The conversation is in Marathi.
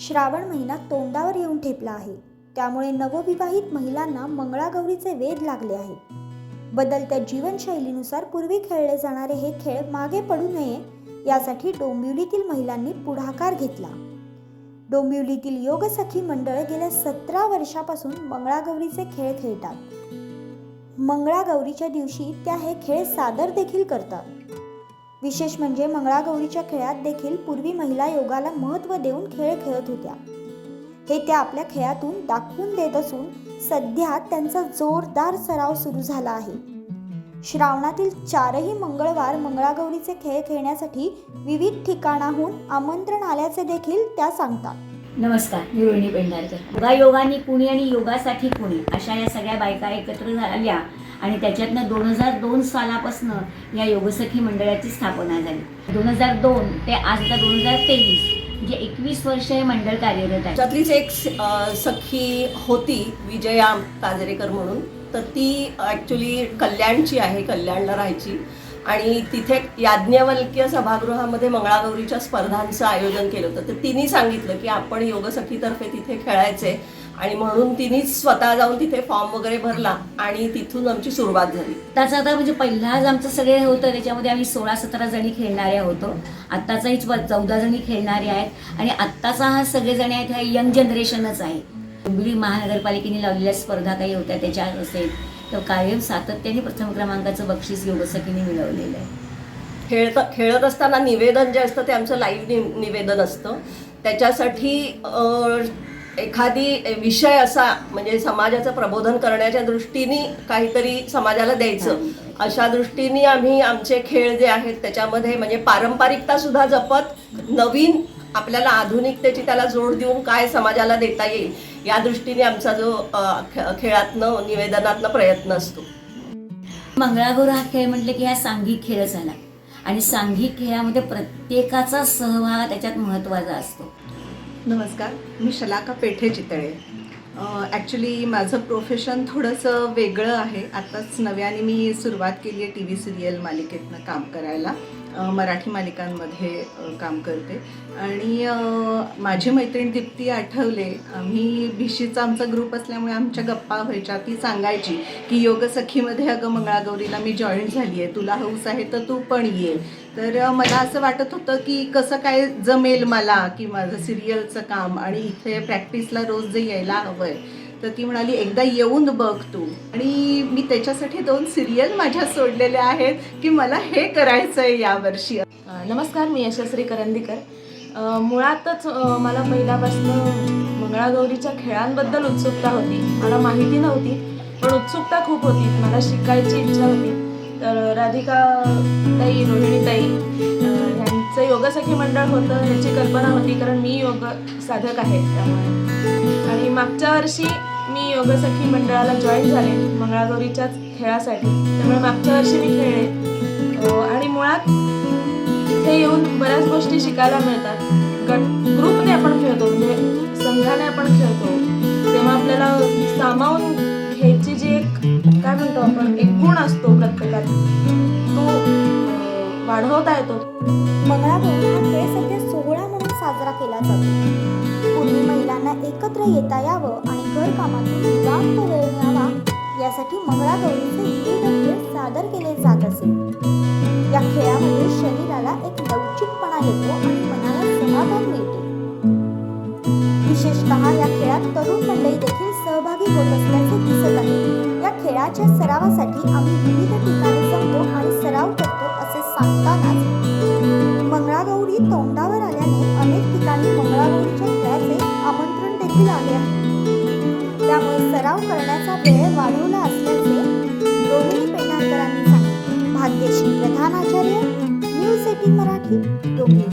श्रावण महिना तोंडावर येऊन ठेपला आहे. त्यामुळे नवविवाहित महिलांना मंगळागौरीचे वेध लागले आहेत. बदलत्या जीवनशैलीनुसार पूर्वी खेळले जाणारे हे खेळ मागे पडू नये यासाठी डोंबिवलीतील महिलांनी पुढाकार घेतला. डोंबिवलीतील योगसखी मंडळ गेल्या सतरा वर्षापासून मंगळागौरीचे खेळ खेळतात. मंगळागौरीच्या दिवशी त्या हे खेळ सादर देखील करतात. विशेष म्हणजे मंगळागौरीच्या खेळात देखील पूर्वी महिला योगाला महत्त्व देऊन खेळ खेळत होत्या. हे त्या आपल्या खेळातून दाखवून देत असून सध्या त्यांचा जोरदार सराव सुरू झाला आहे. श्रावणातील चारही मंगळवार मंगळागौरीचे खेळ खेळण्यासाठी विविध ठिकाणाहून आमंत्रण आल्याचे देखील त्या सांगतात. नमस्कार मी रोहिणी पेंढारकर. योगा योगानी आणि योगासाठी कुणी अशा या सगळ्या बायका एकत्र झाल्या आणि त्याच्यातनं दोन हजार दोन सालापासून या योगसखी मंडळाची स्थापना झाली. दोन हजार दोन ते आज आता दोन हजार तेवीस म्हणजे एकवीस वर्ष हे मंडळ कार्यरत आहे. त्यातलीच एक सखी होती विजया काजरेकर म्हणून. तर ती ॲक्च्युली कल्याणची आहे कल्याणला राहायची. आणि तिथे याज्ञवल्क्य सभागृहामध्ये मंगळागौरीच्या स्पर्धांचं आयोजन केलं होतं. तर तिने सांगितलं की आपण योगसखीतर्फे तिथे खेळायचे आणि म्हणून तिनेच स्वतः जाऊन तिथे फॉर्म वगैरे भरला आणि तिथून आमची सुरुवात झाली. आत्ताचं आता म्हणजे पहिलाच आमचं सगळे होतं त्याच्यामध्ये आम्ही सोळा सतरा जणी खेळणाऱ्या होतो आत्ताचाही चौदा जणी खेळणाऱ्या आहेत. आणि आत्ताचा हा सगळेजण आहेत ह्या यंग जनरेशनच आहे. डोंबिवली महानगरपालिकेने लावलेल्या स्पर्धा काही होत्या त्याच्या असेल. तर कायम सातत्याने प्रथम क्रमांकाचं बक्षीस योगसखीने मिळवलेलं आहे. खेळत खेळत असताना निवेदन जे असतं ते आमचं लाईव्ह नि निवेदन असतं. त्याच्यासाठी एखादी विषय असा म्हणजे समाजाचं प्रबोधन करण्याच्या दृष्टीने काहीतरी समाजाला द्यायचं. अशा दृष्टीने आम्ही आमचे खेळ जे आहेत त्याच्यामध्ये म्हणजे पारंपरिकता सुद्धा जपत नवीन आपल्याला आधुनिकतेची त्याला जोड देऊन काय समाजाला देता येईल या दृष्टीने आमचा जो खेळातनं निवेदनातनं प्रयत्न असतो. मंगळागौर हा खेळ म्हटलं की हा सांघिक खेळ झाला. आणि सांघिक खेळामध्ये प्रत्येकाचा सहभाग त्याच्यात महत्त्वाचा असतो. नमस्कार मी शलाका पेठे चितळे. ॲक्च्युली माझं प्रोफेशन थोडंसं वेगळं आहे. आत्ताच नव्याने मी सुरुवात केली आहे टी व्ही सिरियल मालिकेतनं काम करायला. मराठी मालिकांमध्ये काम करते. आणि माझी मैत्रीण दीप्ती आठवले आम्ही भिशीचा आमचा ग्रुप असल्यामुळे आमच्या गप्पा व्हायच्या. ती सांगायची की योगसखीमध्ये अगं मंगळागौरीला मी जॉईन झाली आहे तुला हौस आहे तर तू पण ये. तर मला असं वाटत होतं की कसं काय जमेल मला की माझं सिरियलचं काम आणि इथे प्रॅक्टिसला रोज जे यायला हवं आहे तर ती म्हणाली एकदा येऊन बघ तू. आणि मी त्याच्यासाठी दोन सिरियल माझ्या सोडलेल्या आहेत की मला हे करायचं आहे यावर्षी नमस्कार मी यशस्वी करंदीकर. मुळातच मला पहिल्यापासून मंगळागौरीच्या खेळांबद्दल उत्सुकता होती. मला माहिती नव्हती पण उत्सुकता खूप होती. मला शिकायची इच्छा होती. तर राधिका ताई रोहिणी ताई यांचं योगसखी मंडळ होतं याची कल्पना होती कारण मी योग साधक आहे त्यामुळे. आणि मागच्या वर्षी मी योगसखी मंडळाला जॉईन झाले मंगळागौरीच्याच खेळासाठी. त्यामुळे मागच्या वर्षी मी खेळले. आणि मुळात इथे येऊन बऱ्याच गोष्टी शिकायला मिळतात. गट ग्रुपने आपण खेळतो म्हणजे संघाने आपण खेळतो. तेव्हा आपल्याला सामावून घ्यायची जी एक काय म्हणतो आपण एक गुण असतो प्रत्येकात. तो वाढवता येतो. मंगळागौरी हा खेळ सध्या सोहळा म्हणून साजरा केला जातो. पूर्वी महिलांना एकत्र येता यावं आणि वेळ मिळावा यासाठी मंगळागौरीचे विविध खेळ सादर केले जात असे. या खेळामध्ये शरीराला एक लवचिकपणा येतो आणि मनाला समाधान मिळते. विशेषतः या खेळात तरुण मंडळी देखील सहभागी होत असल्याचे दिसत आहे. या खेळाच्या सरावासाठी आम्ही विविध ठिकाणी जमतो आणि सराव करतो असे सांगतानाच. मंगळागौरी तोंडावर आल्याने अनेक ठिकाणी मंगळागौरीच्या खेळाचे आमंत्रण देखील आले आहे. करण्याचा वेळ वाढवला असल्याचे रोहिणी पेंढारकरांनी सांगितले. भाग्यश्री प्रधानाचार्य न्यूज एटीन मराठी डोंबिवली.